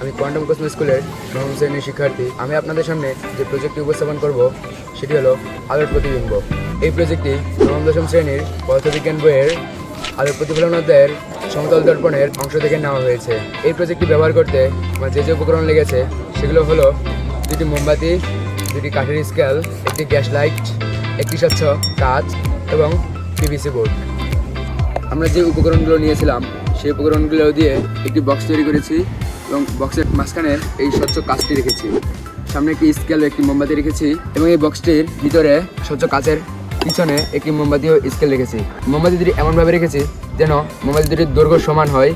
আমি quantum Cosmo স্কুলের নবম শ্রেণির শিক্ষার্থী। আমি আপনাদের সামনে যে প্রজেক্টটি উপস্থাপন করব, সেটি হলো আলোর প্রতিবিম্ব। এই প্রজেক্টটি নবম, দশম শ্রেণির পদার্থবিজ্ঞান বইয়ের আলোর প্রতিফলন অধ্যায়ের সমতল দর্পণের অংশ থেকে নেওয়া হয়েছে। এই প্রজেক্টটি ব্যবহার করতে আমার যে যে উপকরণ লেগেছে, সেগুলো হলো দুটি মোমবাতি, দুটি কাঠের স্কেল একটি গ্যাস লাইট একটি স্বচ্ছ কাঁচ এবং পিভিসি বোর্ড আমরা যে উপকরণগুলো নিয়েছিলাম, সেই উপকরণগুলো দিয়ে একটি বক্স তৈরি করেছি। এবং বক্সের মাঝখানে এই স্বচ্ছ কাঁচটি রেখেছি। সামনে একটি স্কেল একটি মোমবাতি রেখেছি এবং এই বক্সটির ভিতরে স্বচ্ছ কাঁচের পিছনে একটি মোমবাতি ও স্কেল রেখেছি। মোমবাতি দুটি এমনভাবে রেখেছি যেন মোমবাতি দুটির দৈর্ঘ্য সমান হয়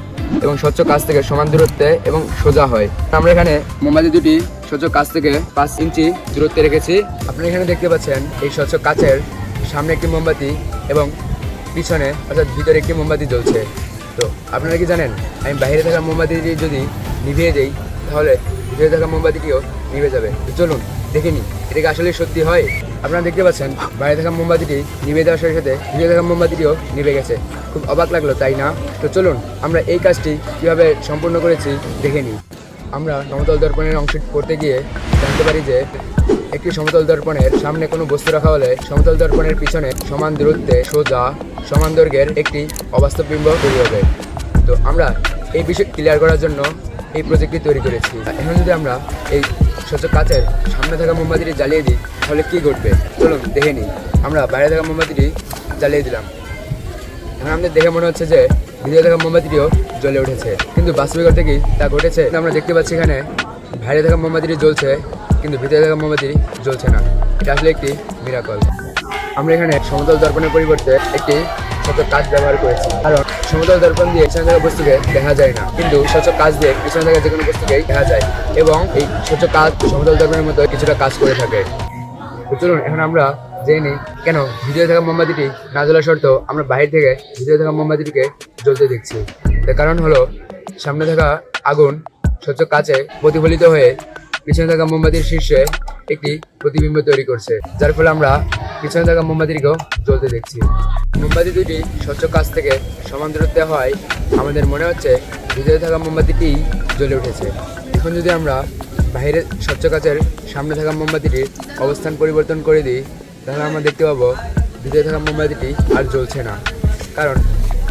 এবং স্বচ্ছ কাছ থেকে সমান দূরত্বে এবং সোজা হয়। আমরা এখানে মোমবাতি দুটি স্বচ্ছ কাছ থেকে পাঁচ ইঞ্চি দূরত্বে রেখেছি। আপনারা এখানে দেখতে পাচ্ছেন এই স্বচ্ছ কাচের সামনে একটি মোমবাতি এবং পিছনে অর্থাৎ ভিতরে একটি মোমবাতি জ্বলছে। তো আপনারা কি জানেন, আমি বাইরে থাকা মোমবাতিটি যদি নিভিয়ে যাই তাহলে ভিতরে থাকা মোমবাতিটিও নিভে যাবে। তো চলুন, দেখে নিই, এটা কি আসলে সত্যি হয়? আপনারা দেখতে পাচ্ছেন, বাইরে থাকা মোমবাতিটি নিভে যাওয়ার সাথে সাথে ভিতরে থাকা মোমবাতিটিও নিভে গেছে। খুব অবাক লাগল, তাই না? তো চলুন, আমরা এই কাজটি কীভাবে সম্পূর্ণ করেছি, দেখে নিই। আমরা সমতল দর্পণের অংশ করতে গিয়ে জানতে পারি যে একটি সমতল দর্পণের সামনে কোনো বস্তু রাখা হলে সমতল দর্পণের পিছনে সমান দূরত্বে সোজা, সমান দৈর্ঘ্যের একটি অবাস্তব বিম্ব তৈরি হবে। তো আমরা এই বিষয় ক্লিয়ার করার জন্য এই প্রজেক্টটি তৈরি করেছি। এখন যদি আমরা এই স্বচ্ছ কাচের সামনে থাকা মোমবাতিটি জ্বালিয়ে দিই, তাহলে কী ঘটবে? চলুন, দেখে নিই। আমরা বাইরে থাকা মোমবাতিটি জ্বালিয়ে দিলাম। এখন আমাদের দেখে মনে হচ্ছে যে ভিতরে থাকা মোমবাতিটিও জ্বলে উঠেছে। কিন্তু বাস্তবিক অর্থে কি তা ঘটেছে? আমরা দেখতে পাচ্ছি এখানে বাইরে থাকা মোমবাতিটি জ্বলছে। কিন্তু ভিতরে থাকা মোমবাতি জ্বলছে না। এটা আসলে একটি মিরাকল আমরা এখানে সমতল দর্পণের পরিবর্তে একটি ছোট কাজ ব্যবহার করেছি। কারণ সমতল দর্পণ দিয়ে পিছনে থাকা বস্তুকে দেখা যায় না। কিন্তু স্বচ্ছ কাজ দিয়ে পিছনে থাকা যে কোনো বস্তুকেই দেখা যায়। এবং এই স্বচ্ছ কাজ সমতল দর্পণের মতো কিছুটা কাজ করে থাকে। চলুন, এখন আমরা জেনে নিই কেন ভিতরে থাকা মোমবাতিটি না জ্বলা সত্ত্বেও আমরা বাইরে থেকে ভিতরে থাকা মোমবাতিটিকে জ্বলতে দেখছি। তার কারণ হলো, সামনে থাকা আগুন স্বচ্ছ কাচে প্রতিফলিত হয়ে পিছনে থাকা মোমবাতির শীর্ষে একটি প্রতিবিম্ব তৈরি করছে, যার ফলে আমরা পিছনে থাকা মোমবাতিটিকেও জ্বলতে দেখছি। মোমবাতি দুটি স্বচ্ছ কাচ থেকে সমান দূরত্বে হয়। আমাদের মনে হচ্ছে ভিতরে থাকা মোমবাতিটি জ্বলে উঠেছে। এখন যদি আমরা বাইরের স্বচ্ছ কাচের সামনে থাকা মোমবাতিটির অবস্থান পরিবর্তন করে দিই, তাহলে আমরা দেখতে পাবো ভিতরে থাকা মোমবাতিটি আর জ্বলছে না। কারণ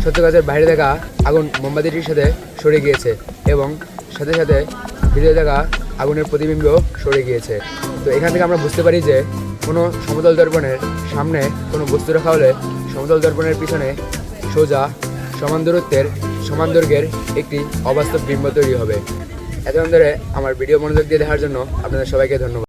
স্বচ্ছ কাচের বাইরে থাকা আগুন মোমবাতিটির সাথে সরে গিয়েছে এবং সাথে সাথে ভিতরে থাকা আগুনের প্রতিবিম্ব সরে গিয়েছে। তো এখান থেকে আমরা বুঝতে পারি যে কোনো সমতল দর্পণের সামনে কোনো বস্তু রাখা হলে সমতল দর্পণের পিছনে সোজা সমান দূরত্বের, সমান দৈর্ঘ্যের একটি অবাস্তব বিম্ব তৈরি হবে। এতক্ষণ ধরে আমার ভিডিও মনোযোগ দিয়ে দেখার জন্য আপনাদের সবাইকে ধন্যবাদ।